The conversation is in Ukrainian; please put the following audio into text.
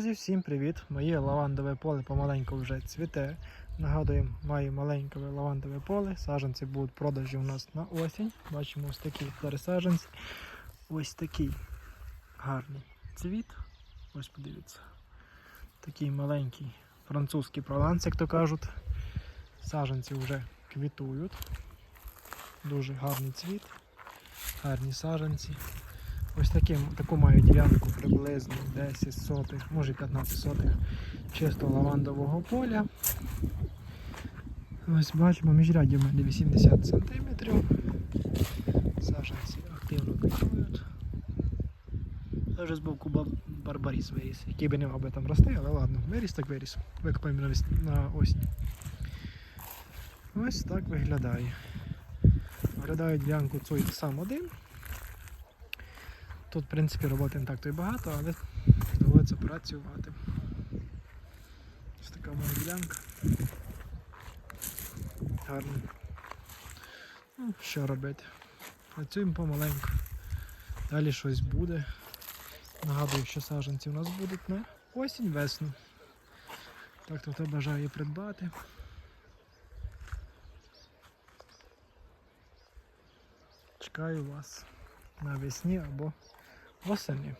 Друзі, всім привіт! Моє лавандове поле помаленьку вже цвіте. Нагадуємо, маю маленьке лавандове поле. Саджанці будуть продажі у нас на осінь. Бачимо ось такі зараз. Ось такий гарний цвіт. Ось подивіться. Такий маленький французький прованс, як то кажуть. Саджанці вже квітують. Дуже гарний цвіт, гарні саджанці. Ось таким, таку маю ділянку приблизно 10 сотих, може 15 сотих чисто лавандового поля. Ось бачимо, міжряддя в мене 80 см. Саджанці активно квітують. Вже з боку барбаріс виріс, який би не мав би там рости, але ладно, виріс так виріс. Викопаємо на, на осінь. Ось так виглядає. Виглядає ділянку цей сам один. Тут, в принципі, роботи не так то й багато, але доводиться працювати. Ось така моя ділянка. Гарно. Ну, що робити? Працюємо помаленьку. Далі щось буде. Нагадую, що саджанці у нас будуть на осінь, весну. Так, то хто бажає придбати. Чекаю вас навесні або восени.